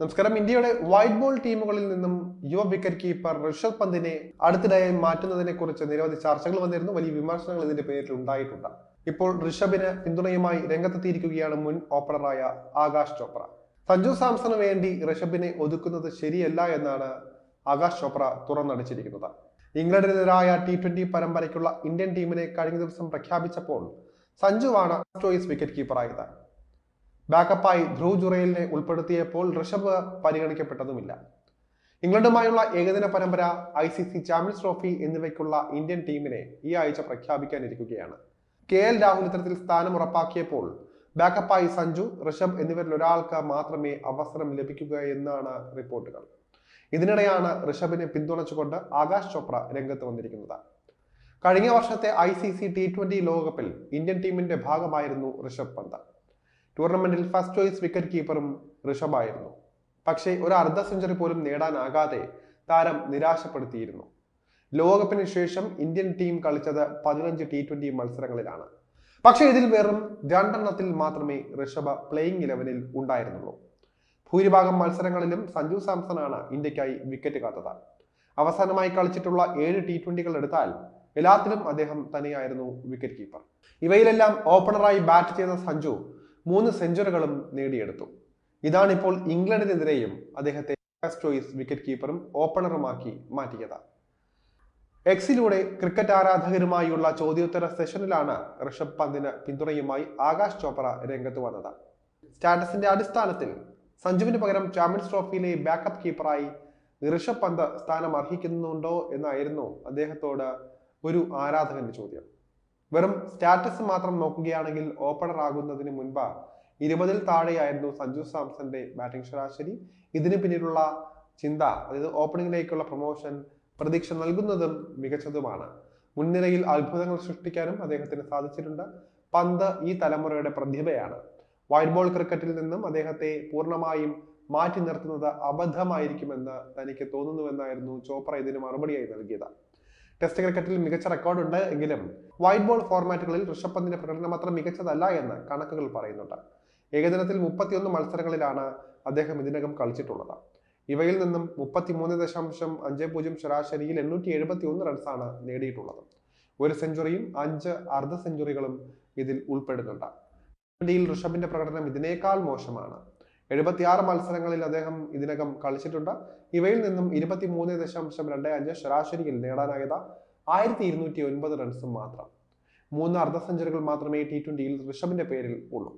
നമസ്കാരം. ഇന്ത്യയുടെ white ball ടീമുകളിൽ നിന്നും യുവ വിക്കറ്റ് കീപ്പർ ഋഷഭ് പന്തിനെ അടുത്തിടെയായി മാറ്റുന്നതിനെ കുറിച്ച് നിരവധി ചർച്ചകൾ വന്നിരുന്നു. വലിയ വിമർശനങ്ങൾ ഇതിന്റെ പേരിൽ ഉണ്ടായിട്ടുണ്ട്. ഇപ്പോൾ ഋഷഭിന് പിന്തുണയുമായി രംഗത്തെത്തിയിരിക്കുകയാണ് മുൻ ഓപ്പണറായ ആകാശ് ചോപ്ര. സഞ്ജു സാംസണ് വേണ്ടി ഋഷഭിനെ ഒതുക്കുന്നത് ശരിയല്ല എന്നാണ് ആകാശ് ചോപ്ര തുറന്നടിച്ചിരിക്കുന്നത്. ഇംഗ്ലണ്ടിനെതിരായ ടി ട്വന്റി പരമ്പരയ്ക്കുള്ള ഇന്ത്യൻ ടീമിനെ കഴിഞ്ഞ ദിവസം പ്രഖ്യാപിച്ചപ്പോൾ സഞ്ജുവാണ് ചോയ്സ് വിക്കറ്റ് കീപ്പറായത് ബാക്കപ്പായി ധ്രുവ് ജുറേലിനെ ഉൾപ്പെടുത്തിയപ്പോൾ ഋഷഭ് പരിഗണിക്കപ്പെട്ടതുമില്ല. ഇംഗ്ലണ്ടുമായുള്ള ഏകദിന പരമ്പര I C C champions trophy എന്നിവയ്ക്കുള്ള ഇന്ത്യൻ ടീമിനെ ഈ ആഴ്ച പ്രഖ്യാപിക്കാനിരിക്കുകയാണ്. കെ എൽ രാഹുൽ ഇത്തരത്തിൽ സ്ഥാനം ഉറപ്പാക്കിയപ്പോൾ ബാക്കപ്പായി സഞ്ജു ഋഷഭ് എന്നിവരിൽ ഒരാൾക്ക് മാത്രമേ അവസരം ലഭിക്കുക എന്നാണ് റിപ്പോർട്ടുകൾ. ഇതിനിടെയാണ് ഋഷഭിനെ പിന്തുണച്ചുകൊണ്ട് ആകാശ് ചോപ്ര രംഗത്ത് വന്നിരിക്കുന്നത്. കഴിഞ്ഞ വർഷത്തെ I C C T twenty ലോകകപ്പിൽ ഇന്ത്യൻ ടീമിന്റെ ഭാഗമായിരുന്നു ഋഷഭ് പന്ത്. ടൂർണമെന്റിൽ ഫസ്റ്റ് ചോയ്സ് വിക്കറ്റ് കീപ്പറും ഋഷഭായിരുന്നു. പക്ഷേ ഒരു അർദ്ധ സെഞ്ചുറി പോലും നേടാനാകാതെ താരം നിരാശപ്പെടുത്തിയിരുന്നു. ലോകകപ്പിന് ശേഷം ഇന്ത്യൻ ടീം കളിച്ചത് പതിനഞ്ച് ടി ട്വന്റി മത്സരങ്ങളിലാണ്. പക്ഷേ ഇതിൽ വെറും രണ്ടെണ്ണത്തിൽ മാത്രമേ ഋഷഭ പ്ലേയിങ് ഇലവനിൽ ഉണ്ടായിരുന്നുള്ളൂ. ഭൂരിഭാഗം മത്സരങ്ങളിലും സഞ്ജു സാംസൺ ആണ് ഇന്ത്യക്കായി വിക്കറ്റ് കാത്തത്. അവസാനമായി കളിച്ചിട്ടുള്ള ഏഴ് ടി ട്വന്റികൾ എടുത്താൽ എല്ലാത്തിലും അദ്ദേഹം തന്നെയായിരുന്നു വിക്കറ്റ് കീപ്പർ ഇവയിലെല്ലാം ഓപ്പണറായി ബാറ്റ് ചെയ്ത സഞ്ജു മൂന്ന് സെഞ്ചുറികളും നേടിയെടുത്തു. ഇതാണിപ്പോൾ ഇംഗ്ലണ്ടിനെതിരെയും അദ്ദേഹത്തെ കാസ്ട്രോയിസ് വിക്കറ്റ് കീപ്പറും ഓപ്പണറുമാക്കി മാറ്റിയത്. എക്സിലൂടെ ക്രിക്കറ്റ് ആരാധകരുമായുള്ള ചോദ്യോത്തര സെഷനിലാണ് ഋഷഭ് പന്തിന് പിന്തുണയുമായി ആകാശ് ചോപ്ര രംഗത്ത് വന്നത്. സ്റ്റാറ്റസിന്റെ അടിസ്ഥാനത്തിൽ സഞ്ജുവിന് പകരം ചാമ്പ്യൻസ് ട്രോഫിയിലെ ബാക്കപ്പ് കീപ്പറായി ഋഷഭ് പന്ത് സ്ഥാനം അർഹിക്കുന്നുണ്ടോ എന്നായിരുന്നു അദ്ദേഹത്തോട് ഒരു ആരാധകന്റെ ചോദ്യം. വെറും സ്റ്റാറ്റസ് മാത്രം നോക്കുകയാണെങ്കിൽ ഓപ്പണർ ആകുന്നതിന് മുൻപ് ഇരുപതിൽ താഴെയായിരുന്നു സഞ്ജു സാംസന്റെ ബാറ്റിംഗ് ശരാശരി. ഇതിന് പിന്നിലുള്ള ചിന്ത അതായത് ഓപ്പണിംഗിലേക്കുള്ള പ്രൊമോഷൻ പ്രതീക്ഷ നൽകുന്നതും മികച്ചതുമാണ്. മുൻനിരയിൽ അത്ഭുതങ്ങൾ സൃഷ്ടിക്കാനും അദ്ദേഹത്തിന് സാധിച്ചിട്ടുണ്ട്. പന്ത് ഈ തലമുറയുടെ പ്രതിഭയാണ്. വൈറ്റ് ബോൾ ക്രിക്കറ്റിൽ നിന്നും അദ്ദേഹത്തെ പൂർണമായും മാറ്റി നിർത്തുന്നത് അബദ്ധമായിരിക്കുമെന്ന് തനിക്ക് തോന്നുന്നുവെന്നായിരുന്നു ചോപ്ര ഇതിന് മറുപടിയായി നൽകിയത്. ടെസ്റ്റ് ക്രിക്കറ്റിൽ മികച്ച റെക്കോർഡുണ്ട് എങ്കിലും വൈറ്റ് ബോൾ ഫോർമാറ്റുകളിൽ ഋഷഭ് പന്തിന്റെ പ്രകടനം അത്ര മികച്ചതല്ല എന്ന് കണക്കുകൾ പറയുന്നുണ്ട്. ഏകദിനത്തിൽ മുപ്പത്തിയൊന്ന് മത്സരങ്ങളിലാണ് അദ്ദേഹം ഇതിനകം കളിച്ചിട്ടുള്ളത്. ഇവയിൽ നിന്നും മുപ്പത്തിമൂന്ന് ദശാംശം അഞ്ച് പൂജ്യം ശരാശരിയിൽ എണ്ണൂറ്റി എഴുപത്തി ഒന്ന് റൺസാണ് നേടിയിട്ടുള്ളത്. ഒരു സെഞ്ചുറിയും അഞ്ച് അർദ്ധ സെഞ്ചുറികളും ഇതിൽ ഉൾപ്പെടുന്നുണ്ട്. ഇന്ത്യയിൽ ഋഷഭിന്റെ പ്രകടനം ഇതിനേക്കാൾ മോശമാണ്. എഴുപത്തിയാറ് മത്സരങ്ങളിൽ അദ്ദേഹം ഇതിനകം കളിച്ചിട്ടുണ്ട്. ഇവയിൽ നിന്നും ഇരുപത്തി മൂന്ന് ദശാംശം രണ്ട് അഞ്ച് ശരാശരിയിൽ നേടാനായത് ആയിരത്തി ഇരുന്നൂറ്റി ഒൻപത് റൺസും മാത്രം. മൂന്ന് അർദ്ധ സെഞ്ചുറികൾ മാത്രമേ ടി ട്വന്റിയിൽ ഋഷഭിന്റെ പേരിൽ ഉള്ളൂ.